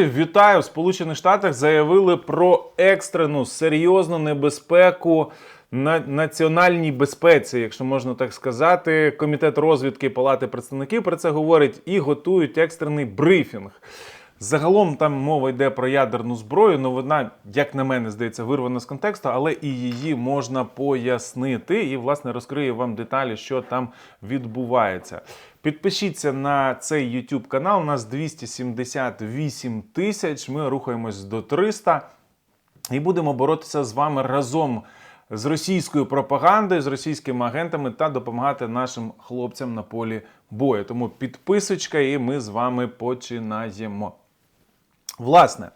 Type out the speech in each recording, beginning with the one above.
Вітаю! В Сполучених Штатах заявили про екстрену серйозну небезпеку на національній безпеці, якщо можна так сказати. Комітет розвідки Палати представників про це говорить і готують екстрений брифінг. Загалом там мова йде про ядерну зброю. Новина, як на мене, здається, вирвана з контексту, але і її можна пояснити. І, власне, розкрию вам деталі, що там відбувається. Підпишіться на цей YouTube канал. У нас 278 тисяч. Ми рухаємось до 300 і будемо боротися з вами разом з російською пропагандою, з російськими агентами та допомагати нашим хлопцям на полі бою. Тому підписочка, і ми з вами починаємо. Власне.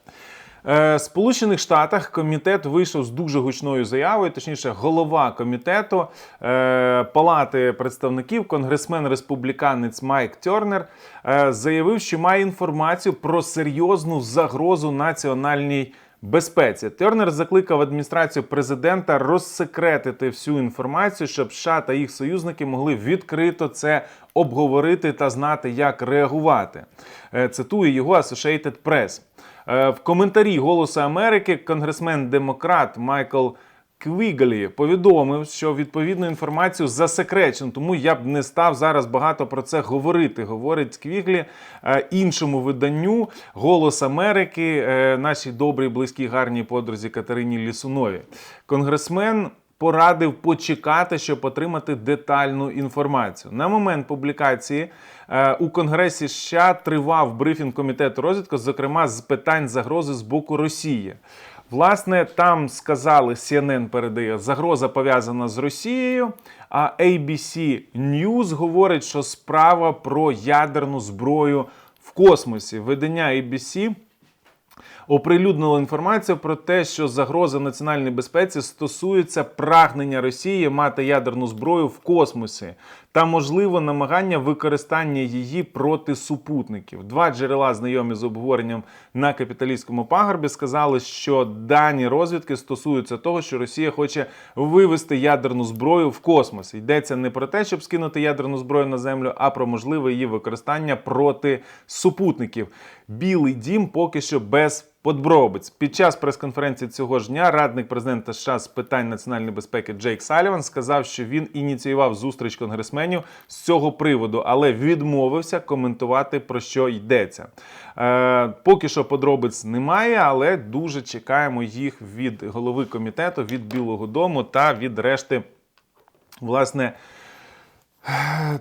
в Сполучених Штатах комітет вийшов з дуже гучною заявою, точніше, голова комітету е, Палати представників, конгресмен республіканець Майк Тернер, е, заявив, що має інформацію про серйозну загрозу національній безпеці. Тернер закликав адміністрацію президента розсекретити всю інформацію, щоб США та їх союзники могли відкрито це обговорити та знати, як реагувати. Цитує його Associated Press. Е, В коментарі Голосу Америки конгресмен демократ Майкл Квіглі повідомив, що відповідну інформацію засекречено, тому я б не став зараз багато про це говорити. Говорить Квіглі е, іншому виданню Голос Америки, е, нашій добрій, близькій, гарній подрузі Катерині Лісунові. Конгресмен порадив почекати, щоб отримати детальну інформацію. На момент публікації е, у Конгресі США тривав брифінг комітету розвідки, зокрема з питань загрози з боку Росії. Власне, там сказали, CNN передає, загроза пов'язана з Росією. А ABC News говорить, що справа про ядерну зброю в космосі. Видання ABC оприлюднило інформацію про те, що загроза національній безпеці стосується прагнення Росії мати ядерну зброю в космосі та можливо намагання використання її проти супутників. Два джерела, знайомі з обговоренням на капіталістському пагорбі, сказали, що дані розвідки стосуються того, що Росія хоче вивести ядерну зброю в космос. Йдеться не про те, щоб скинути ядерну зброю на землю, а про можливе її використання проти супутників. Білий дім поки що без подробиць. Під час прес-конференції цього ж дня радник президента США з питань національної безпеки Джейк Саліван сказав, що він ініціював зустріч конгресменів з цього приводу, але відмовився коментувати про що йдеться. Е, поки що подробиць немає, але дуже чекаємо їх від голови комітету, від Білого Дому та від решти, власне.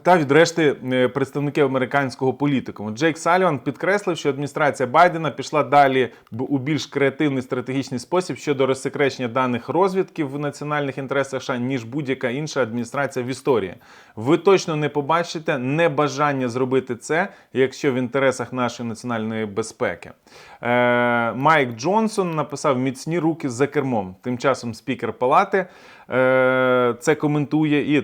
Та від решти е, представників американського політикуму. Джейк Саліван підкреслив, що адміністрація Байдена пішла далі у більш креативний стратегічний спосіб щодо розсекречення даних розвідки в національних інтересах США, ніж будь-яка інша адміністрація в історії. Ви точно не побачите небажання зробити це, якщо в інтересах нашої національної безпеки. Е, Майк Джонсон написав міцні руки за кермом. Тим часом спікер палати це коментує і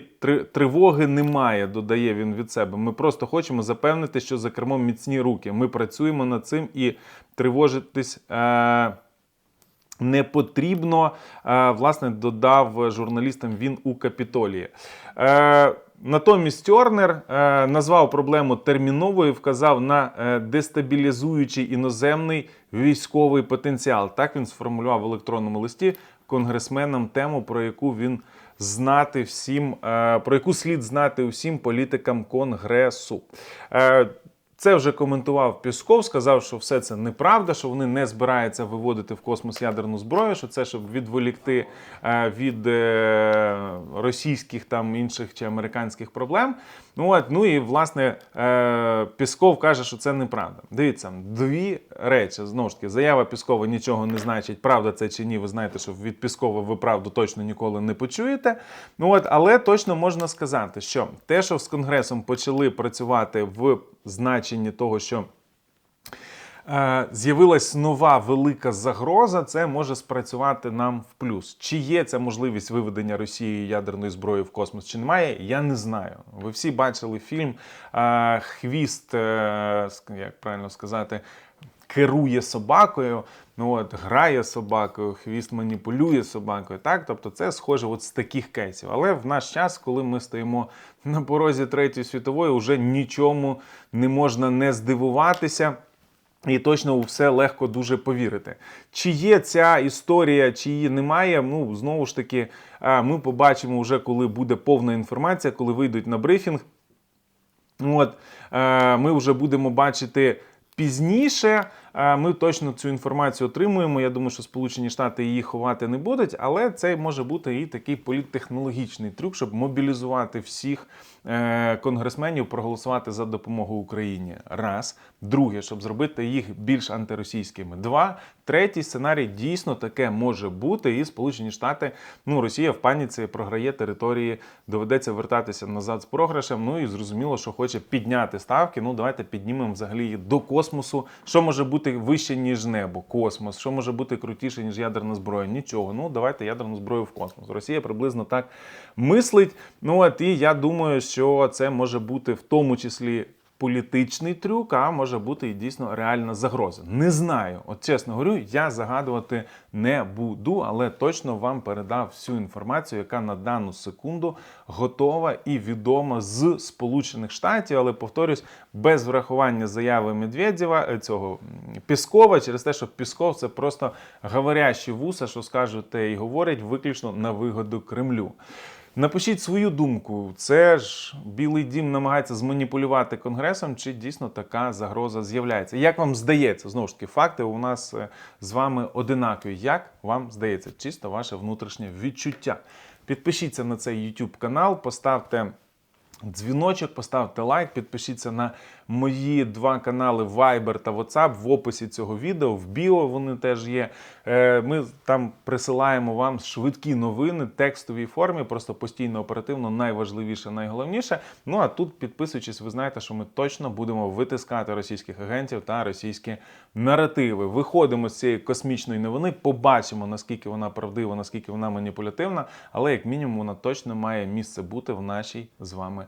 тривоги немає, додає він від себе. Ми просто хочемо запевнити, що за кермом міцні руки. Ми працюємо над цим і тривожитись. Е, не потрібно, е, власне, додав журналістам він у Капітолії. Е, Натомість Тернер е, назвав проблему терміновою, вказав на е, дестабілізуючий іноземний військовий потенціал. Так він сформулював в електронному листі конгресменам тему, про яку він знати всім, е, про яку слід знати усім політикам конгресу. Це вже коментував Пісков, сказав, що все це неправда, що вони не збираються виводити в космос ядерну зброю, що це щоб відволікти е, від е, російських там інших чи американських проблем. Ну от, ну і власне е, Пісков каже, що це неправда. Дивіться, дві речі знову ж таки, заява Піскова нічого не значить, правда це чи ні. Ви знаєте, що від Піскова ви правду точно ніколи не почуєте. Ну от, але точно можна сказати, що те, що з конгресом почали працювати в значенні того, що е, з'явилась нова велика загроза, це може спрацювати нам в плюс. Чи є ця можливість виведення Росії ядерної зброї в космос, чи немає, я не знаю. Ви всі бачили фільм е, Хвіст, е, як правильно сказати, керує собакою. Ну от грає собакою, хвіст маніпулює собакою. Так, тобто це схоже от з таких кейсів. Але в наш час, коли ми стоїмо на порозі третьої світової, вже нічому не можна не здивуватися. І точно у все легко дуже повірити. Чи є ця історія, чи її немає. Ну знову ж таки, ми побачимо вже, коли буде повна інформація, коли вийдуть на брифінг. От, е, ми вже будемо бачити пізніше. Е, Ми точно цю інформацію отримуємо. Я думаю, що Сполучені Штати її ховати не будуть, але це може бути і такий політтехнологічний трюк, щоб мобілізувати всіх е, конгресменів, проголосувати за допомогу Україні. Раз. Друге, щоб зробити їх більш антиросійськими. Два. Третій сценарій дійсно таке може бути. І Сполучені Штати, ну Росія в паніці програє території, доведеться вертатися назад з програшем. Ну і зрозуміло, що хоче підняти ставки. Ну давайте піднімемо взагалі до космосу. Що може бути вище ніж небо? Космос. Що може бути крутіше ніж ядерна зброя? Нічого. Ну давайте ядерну зброю в космос. Росія приблизно так мислить. Ну от і я думаю, що це може бути в тому числі. Політичний трюк, а може бути і дійсно реальна загроза. Не знаю. От чесно говорю, я загадувати не буду, але точно вам передав всю інформацію, яка на дану секунду готова і відома з Сполучених Штатів. Але повторюсь, без врахування заяви Медведєва, е, цього Піскова, через те, що Пісков це просто говорящі вуса, що скажуть те і говорять виключно на вигоду Кремлю. Напишіть свою думку. Це ж Білий Дім намагається зманіпулювати конгресом, чи дійсно така загроза з'являється? Як вам здається? Знову ж таки, факти у нас е, з вами одинакові. Як вам здається? Чисто ваше внутрішнє відчуття. Підпишіться на цей YouTube канал, поставте. Дзвіночок, поставте лайк, підпишіться на мої два канали Viber та WhatsApp в описі цього відео. В біо вони теж є. Е, Ми там присилаємо вам швидкі новини текстовій формі, просто постійно оперативно, найважливіше, найголовніше. Ну а тут, підписуючись, ви знаєте, що ми точно будемо витискати російських агентів та російські наративи. Виходимо з цієї космічної новини, побачимо наскільки вона правдива, наскільки вона маніпулятивна, але як мінімум вона точно має місце бути в нашій з вами